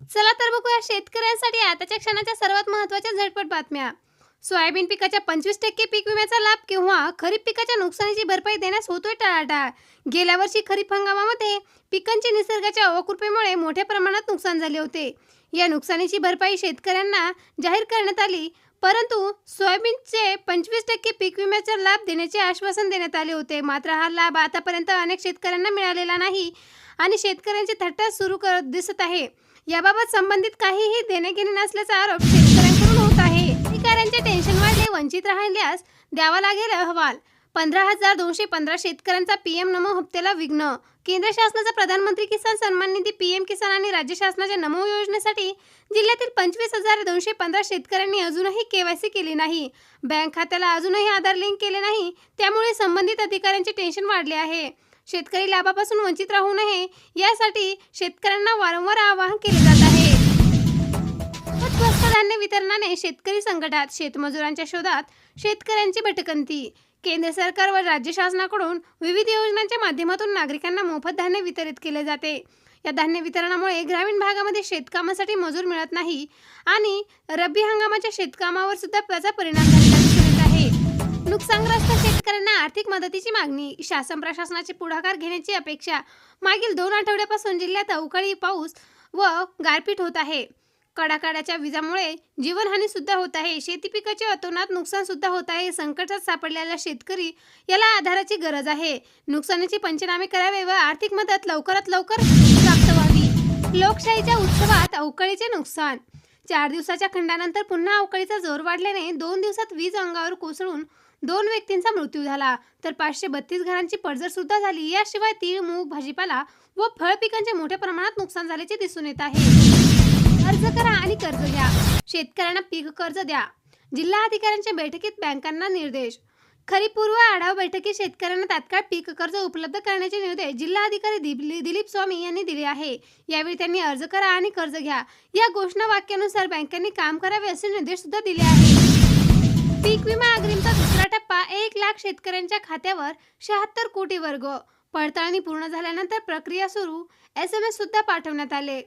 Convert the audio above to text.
चला तर बघूया शेतकऱ्यांसाठी आताच्या क्षणाच्या सर्वात महत्त्वाच्या झटपट बातम्या. सोयाबीन पिकाच्या पंचवीस टक्के पीक विम्याचा लाभ किंवा खरीप पिकाच्या नुकसानीची भरपाई देण्यास होतोय टाळाटाळ. गेल्या वर्षी खरीप हंगामामध्ये पिकांची निसर्गाच्या अवकृपेमुळे मोठ्या प्रमाणात नुकसान झाले होते. या नुकसानीची भरपाई शेतकऱ्यांना जाहीर करण्यात आली परंतु सोयाबीनचे पंचवीस टक्के पीक विम्याचा लाभ देण्याचे आश्वासन देण्यात आले होते. मात्र हा लाभ आतापर्यंत अनेक शेतकऱ्यांना मिळालेला नाही. आणि शेतकऱ्यांची थट्टा सुरू करत दिसत आहे. याबाबत संबंधित काहीही देणेघेणे नसल्याचा आरोप शेतकऱ्यांकडून होत आहे. अधिकाऱ्यांचे टेन्शन वाढले वंचित राहिल्यास द्यावा लागेल अहवाल. पंधरा हजार दोनशे पंधरा शेतकऱ्यांचा पीएम नमो हप्त्याला विघ्न. केंद्र शासनाचा प्रधानमंत्री किसान सन्मान निधी पीएम किसान आणि राज्य शासनाच्या नमो योजनेसाठी जिल्ह्यातील पंचवीस हजार दोनशे पंधरा शेतकऱ्यांनी अजूनही केवायसी केली नाही. बँक खात्याला अजूनही आधार लिंक केले नाही. त्यामुळे संबंधित अधिकाऱ्यांचे टेन्शन वाढले आहे. शेतकरी लाभापासून वंचित राहू नये यासाठी शेतकऱ्यांना वारंवार आवाहन केले जात आहे. स्वस्त धान्य वितरणाने शेतकरी संकटात शेतमजुरांच्या शोधात शेतकऱ्यांची भटकंती. केंद्र सरकार व राज्य शासनाकडून विविध योजनांच्या माध्यमातून नागरिकांना मोफत धान्य वितरित केले जाते. या धान्य वितरणामुळे ग्रामीण भागामध्ये शेतकामासाठी मजूर मिळत नाही आणि रब्बी हंगामाच्या शेतकामावर सुद्धा त्याचा परिणाम झालेला आहे नुकसानग्रस्त शेतकऱ्यांना आर्थिक मदतीची मागणी शासन प्रशासनाचे पुढाकार घेण्याची अपेक्षा. मागील दोन आठवड्यापासून जिल्ह्यात अवकाळी पाऊस व गारपीट होत आहे. कडाकडाच्या विजामुळे जीवनहानी सुद्धा होत आहे. शेती पिकाचे अतोनात नुकसान सुद्धा होत आहे. संकटात सापडलेला शेतकरी याला आधाराची गरज आहे. नुकसानीचे पंचनामे करावे व आर्थिक मदत लवकरात लवकर प्राप्त व्हावी. लोकशाहीच्या उत्सवात अवकाळीचे नुकसान चार दिवसाच्या खंडानंतर पुन्हा अवकाळीचा जोर वाढल्याने दोन दिवसात वीज अंगावर कोसळून दोन व्यक्तींचा मृत्यू झाला. तर पाचशे बत्तीस घरांची पडझड सुद्धा झाली. याशिवाय तीळ मूग भाजीपाला व फळ पिकांचे मोठ्या प्रमाणात नुकसान झाल्याचे दिसून येत आहे. अर्ज करा आणि कर्ज घ्या. शेतकऱ्यांना पीक कर्ज द्या. जिल्हा अधिकाऱ्यांच्या बैठकीत बँकांना निर्देश. खरीपूर्व आढावा बैठकीत शेतकऱ्यांना तात्काळ पीक कर्ज उपलब्ध करण्याचे निर्देश जिल्हाधिकारी दिलीप स्वामी यांनी दिले आहे. यावेळी त्यांनी अर्ज करा आणि कर्ज घ्या. या घोषणा वाक्यानुसार बँकांनी काम करावे असे निर्देश सुद्धा दिले आहेत. पीक विमा अग्रिमचा दुसरा टप्पा एक लाख शेतकऱ्यांच्या खात्यावर शहात्तर कोटी वर्ग. पडताळणी पूर्ण झाल्यानंतर प्रक्रिया सुरू. एस एम एस सुद्धा पाठवण्यात आले.